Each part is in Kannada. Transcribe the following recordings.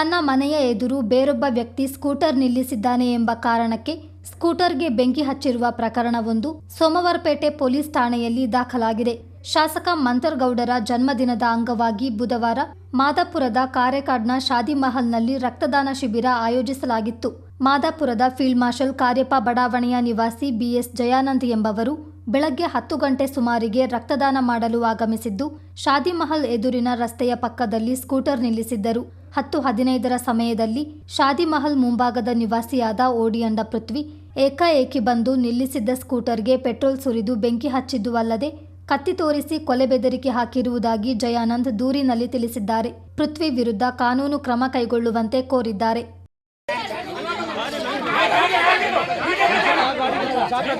ತನ್ನ ಮನೆಯ ಎದುರು ಬೇರೊಬ್ಬ ವ್ಯಕ್ತಿ ಸ್ಕೂಟರ್ ನಿಲ್ಲಿಸಿದ್ದಾನೆ ಎಂಬ ಕಾರಣಕ್ಕೆ ಸ್ಕೂಟರ್ಗೆ ಬೆಂಕಿ ಹಚ್ಚಿರುವ ಪ್ರಕರಣವೊಂದು ಸೋಮವಾರಪೇಟೆ ಪೊಲೀಸ್ ಠಾಣೆಯಲ್ಲಿ ದಾಖಲಾಗಿದೆ. ಶಾಸಕ ಮಂತರ್ಗೌಡರ ಜನ್ಮದಿನದ ಅಂಗವಾಗಿ ಬುಧವಾರ ಮಾದಾಪುರದ ಕಾರೆಕಾಡ್ನ ಶಾದಿ ಮಹಲ್ನಲ್ಲಿ ರಕ್ತದಾನ ಶಿಬಿರ ಆಯೋಜಿಸಲಾಗಿತ್ತು. ಮಾದಾಪುರದ ಫೀಲ್ಡ್ ಮಾರ್ಷಲ್ ಕಾರ್ಯಪ್ಪ ಬಡಾವಣೆಯ ನಿವಾಸಿ ಬಿಎಸ್ ಜಯಾನಂದ್ ಎಂಬವರು ಬೆಳಗ್ಗೆ ಹತ್ತು ಗಂಟೆ ಸುಮಾರಿಗೆ ರಕ್ತದಾನ ಮಾಡಲು ಆಗಮಿಸಿದ್ದು, ಶಾದಿ ಮಹಲ್ ಎದುರಿನ ರಸ್ತೆಯ ಪಕ್ಕದಲ್ಲಿ ಸ್ಕೂಟರ್ ನಿಲ್ಲಿಸಿದ್ದರು. ಹತ್ತು ಹದಿನೈದರ ಸಮಯದಲ್ಲಿ ಶಾದಿ ಮಹಲ್ ಮುಂಭಾಗದ ನಿವಾಸಿಯಾದ ಓಡಿಯಂಡ ಪೃಥ್ವಿ ಏಕಾಏಕಿ ಬಂದು ನಿಲ್ಲಿಸಿದ್ದ ಸ್ಕೂಟರ್ಗೆ ಪೆಟ್ರೋಲ್ ಸುರಿದು ಬೆಂಕಿ ಹಚ್ಚಿದ್ದು ಅಲ್ಲದೆ ಕತ್ತಿ ತೋರಿಸಿ ಕೊಲೆ ಬೆದರಿಕೆ ಹಾಕಿರುವುದಾಗಿ ಜಯಾನಂದ್ ದೂರಿನಲ್ಲಿ ತಿಳಿಸಿದ್ದಾರೆ. ಪೃಥ್ವಿ ವಿರುದ್ಧ ಕಾನೂನು ಕ್ರಮ ಕೈಗೊಳ್ಳುವಂತೆ ಕೋರಿದ್ದಾರೆ. जाके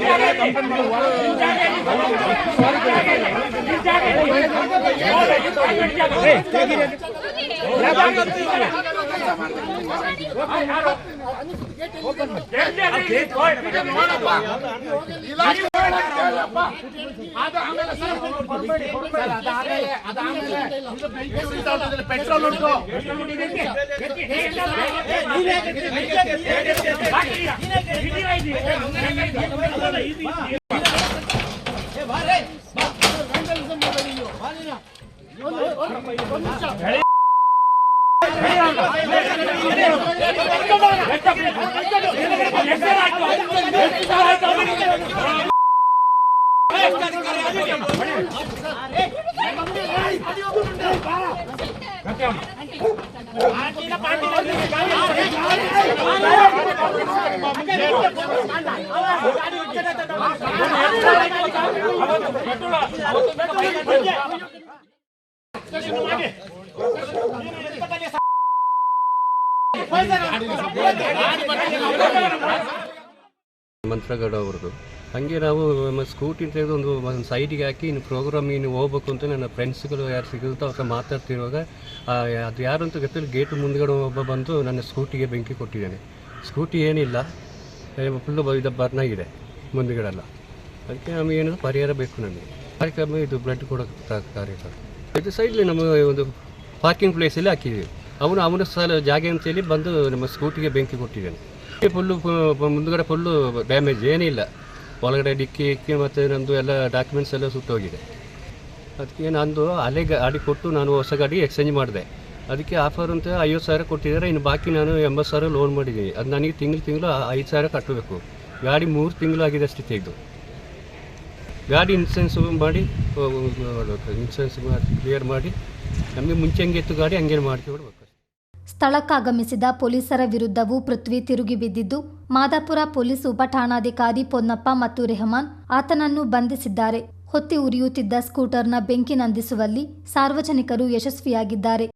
ಪೆಟ್ರೋಲ್ ಉಂಟು పెట్టుడా ಮಂತ್ರಗಡ ಅವ್ರದ್ದು. ಹಾಗೆ ನಾವು ಸ್ಕೂಟಿ ತೆಗೆದು ಒಂದು ಒಂದು ಸೈಡಿಗೆ ಹಾಕಿ ಇನ್ನು ಪ್ರೋಗ್ರಾಮ್ ಇನ್ನು ಹೋಗ್ಬೇಕು ಅಂತ ನನ್ನ ಫ್ರೆಂಡ್ಸ್ಗಳು ಯಾರು ಸಿಗುತ್ತೋ ಅವ್ರ ಮಾತಾಡ್ತಿರುವಾಗ ಅದು ಯಾರು ಅಂತ ಗೊತ್ತಿಲ್ಲ ಗೇಟ್ ಮುಂದ್ಗಡೆ ಒಬ್ಬ ಬಂದು ನನ್ನ ಸ್ಕೂಟಿಗೆ ಬೆಂಕಿ ಕೊಟ್ಟಿದ್ದಾನೆ. ಸ್ಕೂಟಿ ಏನಿಲ್ಲ ಫುಲ್ಲು ಇದು ಬರ್ನ್ ಆಗಿದೆ ಮುಂದ್ಗಡೆಲ್ಲ. ಅದಕ್ಕೆ ನಮಗೆ ಏನಾದರೂ ಪರಿಹಾರ ಬೇಕು ನಮಗೆ. ಕಾರ್ಯಕ್ರಮ ಇದು ಬ್ಲಡ್ ಕೊಡೋ ಕಾರ್ಯಕ್ರಮ. ಇದು ಸೈಡ್ಲಿ ನಮ್ಮ ಒಂದು ಪಾರ್ಕಿಂಗ್ ಪ್ಲೇಸಲ್ಲಿ ಹಾಕಿದ್ದೀವಿ. ಅವನು ಅವನ ಸ್ಥಳ ಜಾಗ ಅಂತೇಳಿ ಬಂದು ನಮ್ಮ ಸ್ಕೂಟಿಗೆ ಬೆಂಕಿ ಕೊಟ್ಟಿದ್ದಾನೆ. ಫುಲ್ಲು ಮುಂದ್ಗಡೆ ಫುಲ್ಲು ಡ್ಯಾಮೇಜ್ ಏನಿಲ್ಲ ಒಳಗಡೆ ಡಿಕ್ಕಿ ಇಕ್ಕಿ ಮತ್ತು ನಂದು ಎಲ್ಲ ಡಾಕ್ಯುಮೆಂಟ್ಸ್ ಎಲ್ಲ ಸುಟ್ಟೋಗಿದೆ. ಅದಕ್ಕೆ ನಂದು ಹಳೆ ಗಾಡಿ ಕೊಟ್ಟು ನಾನು ಹೊಸ ಗಾಡಿ ಎಕ್ಸ್ಚೇಂಜ್ ಮಾಡಿದೆ. ಅದಕ್ಕೆ ಆಫರ್ ಅಂತ ಐವತ್ತು ಸಾವಿರ ಕೊಟ್ಟಿದ್ದಾರೆ. ಇನ್ನು ಬಾಕಿ ನಾನು ಎಂಬತ್ತು ಸಾವಿರ ಲೋನ್ ಮಾಡಿದ್ದೀನಿ. ಅದು ನನಗೆ ತಿಂಗಳು ತಿಂಗಳು ಐದು ಸಾವಿರ ಕಟ್ಟಬೇಕು. ಗಾಡಿ ಮೂರು ತಿಂಗಳು ಆಗಿದೆ ಅಷ್ಟೇ ತೆಗೆದು. ಗಾಡಿ ಇನ್ಸೂರೆನ್ಸ್ ಮಾಡಿ ಇನ್ಸೂರೆನ್ಸ್ ಕ್ಲಿಯರ್ ಮಾಡಿ ನಮಗೆ ಮುಂಚೆ ಹೆಂಗಿತ್ತು ಗಾಡಿ, ಹಂಗೇನು ಮಾಡ್ಕೊಡ್ಬೇಕು ಸ್ಥಳಕ್ಕಾಗಮಿಸಿದ ಪೊಲೀಸರ ವಿರುದ್ಧವೂ ಪೃಥ್ವಿ ತಿರುಗಿ ಬಿದ್ದಿದ್ದು, ಮಾದಾಪುರ ಪೊಲೀಸ್ ಉಪಠಾಣಾಧಿಕಾರಿ ಪೊನ್ನಪ್ಪ ಮತ್ತು ರೆಹಮಾನ್ ಆತನನ್ನು ಬಂಧಿಸಿದ್ದಾರೆ. ಹೊತ್ತಿ ಉರಿಯುತ್ತಿದ್ದ ಸ್ಕೂಟರ್ನ ಬೆಂಕಿ ನಂದಿಸುವಲ್ಲಿ ಸಾರ್ವಜನಿಕರು ಯಶಸ್ವಿಯಾಗಿದ್ದಾರೆ.